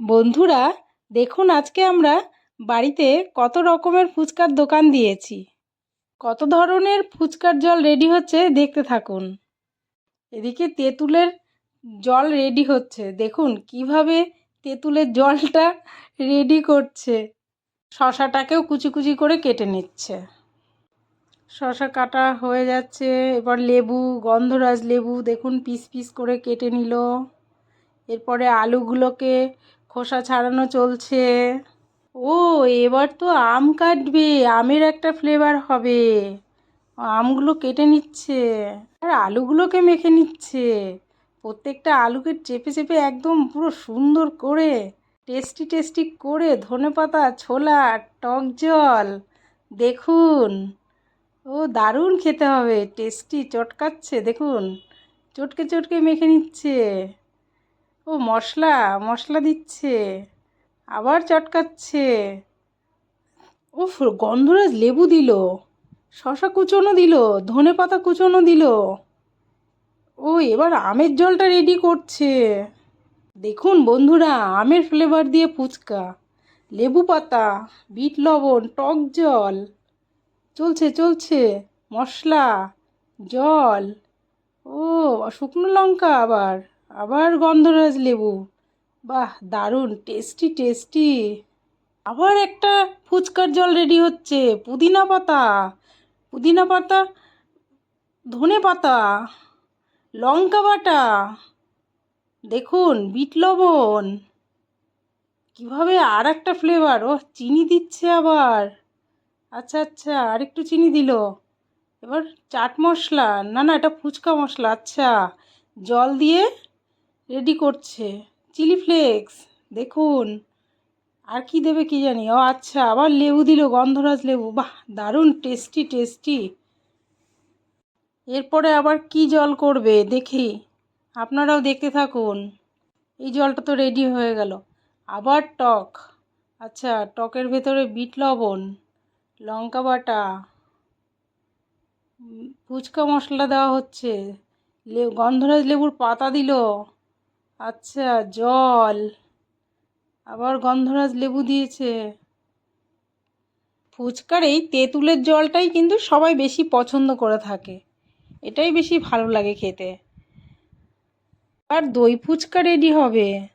বন্ধুরা, দেখুন আজকে আমরা বাড়িতে কত রকমের ফুচকার দোকান দিয়েছি। কত ধরনের ফুচকার জল রেডি হচ্ছে দেখতে থাকুন। এদিকে তেঁতুলের জল রেডি হচ্ছে। দেখুন কীভাবে তেঁতুলের জলটা রেডি করছে। শশাটাকেও কুচি কুচি করে কেটে নিচ্ছে। শশা কাটা হয়ে যাচ্ছে, এবার লেবু, গন্ধরাজ লেবু, দেখুন পিস পিস করে কেটে নিল। এরপরে আলুগুলোকে খোসা ছাড়ানো চলছে। ও, এবার তো আম কাটবে, আমের একটা ফ্লেভার হবে। আমগুলো কেটে নিচ্ছে। আর আলুগুলোকে মেখে নিচ্ছে। প্রত্যেকটা আলুকে চেপে চেপে একদম পুরো সুন্দর করে টেস্টি টেস্টি করে ধনেপাতা ছোলা, টক জল, দেখুন। ও, দারুণ খেতে হবে টেস্টি চটকাচ্ছে, দেখুন। চটকে চটকে মেখে নিচ্ছে। ও মশলা মশলা দিচ্ছে, আবার চটকাচ্ছে। উফ, গন্ধরাজ লেবু দিল, শশা কুচোনো দিল, ধনে পাতা কুচোনো দিল। ও, এবার আমের জলটা রেডি করছে। দেখুন বন্ধুরা, আমের ফ্লেভার দিয়ে ফুচকা, লেবু পাতা, বিট লবণ, টক জল। চলছে চলছে, মশলা, জল। ও, শুকনো লঙ্কা আবার। আবার গন্ধরাজ লেবু। বাহ, দারুণ টেস্টি টেস্টি আবার একটা ফুচকার জল রেডি হচ্ছে, পুদিনা পাতা। পুদিনা পাতা, ধনে পাতা, লঙ্কা বাটা। দেখুন, বিট লবণ। কীভাবে আর একটা ফ্লেভার ও চিনি দিচ্ছে আবার। আচ্ছা আচ্ছা আর একটু চিনি দিল। এবার চাট মশলা, না না, এটা ফুচকা মশলা আচ্ছা। জল দিয়ে রেডি করছে। চিলি ফ্লেক্স, দেখুন। আর কি দেবে কি জানি? ও আচ্ছা আবার লেবু দিল, গন্ধরাজ লেবু। বাহ, দারুণ, টেস্টি টেস্টি। এরপরে আবার কি জল করবে? দেখি। আপনারাও দেখতে থাকুন। এই জলটা তো রেডি হয়ে গেল। আবার টক। আচ্ছা টকের ভেতরে বিট লবণ, লঙ্কা বাটা ফুচকা মশলা দেওয়া হচ্ছে। গন্ধরাজ লেবুর পাতা দিল। আচ্ছা জল। আবার গন্ধরাজ লেবু দিয়েছে। ফুচকার এই তেঁতুলের জলটাই কিন্তু সবাই বেশি পছন্দ করে থাকে। এটাই বেশি ভালো লাগে খেতে। আর দই ফুচকা রেডি হবে।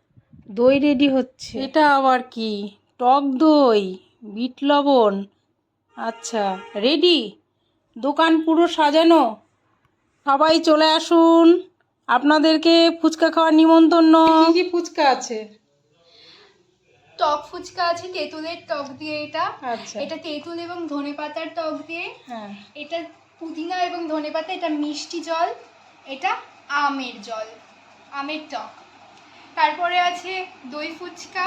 দই রেডি হচ্ছে। এটা আবার কি? টক দই, বিট লবণ। আচ্ছা রেডি দোকান পুরো সাজানো। সবাই চলে আসুন। আপনাদেরকে ফুচকা খাওয়ার নিমন্ত্রণ। কি কি ফুচকা আছে? টক ফুচকা আছে তেঁতুলের টক দিয়ে এটা। আচ্ছা। এটা তেঁতুল এবং ধনে পাতার টক দিয়ে। হ্যাঁ। এটা পুদিনা এবং ধনে পাতা এটা মিষ্টি জল এটা আমের জল আমের টক। তারপরে আছে দই ফুচকা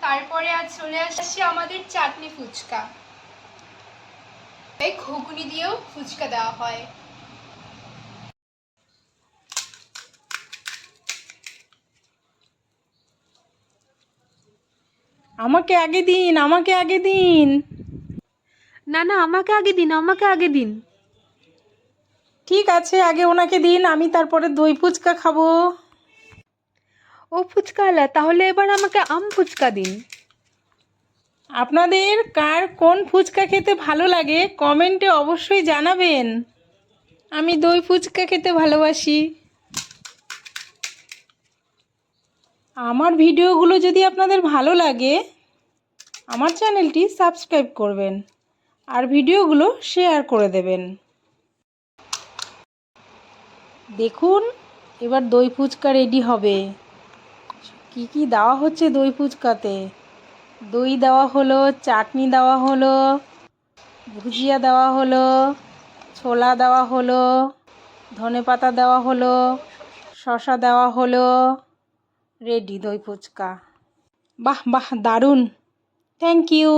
তারপরে আজ চলে আসছে আমাদের চাটনি ফুচকা। এই ঘুগনি দিয়েও ফুচকা দেওয়া হয়। আমাকে আগে দিন আমাকে আগে দিন। না না আমাকে আগে দিন আমাকে আগে দিন। ঠিক আছে আগে ওনাকে দিন আমি তারপরে দই ফুচকা খাব। ও ফুচকাওয়ালা তাহলে এবার আমাকে আম ফুচকা দিন। আপনাদের কার কোন ফুচকা খেতে ভালো লাগে কমেন্টে অবশ্যই জানাবেন। আমি দই ফুচকা খেতে ভালোবাসি। আমার ভিডিওগুলো যদি আপনাদের ভালো লাগে, আমার চ্যানেলটি সাবস্ক্রাইব করবেন আর ভিডিওগুলো শেয়ার করে দেবেন। দেখুন, এবার দই ফুচকা রেডি হবে। কি কি দেওয়া হচ্ছে দই ফুচকাতে? দই দেওয়া হলো, চাটনি দেওয়া হলো, ভুজিয়া দেওয়া হলো, ছোলা দেওয়া হলো, ধনেপাতা দেওয়া হলো, শসা দেওয়া হলো। রেডি দই ফুচকা। বাহ বাহ দারুণ। Thank you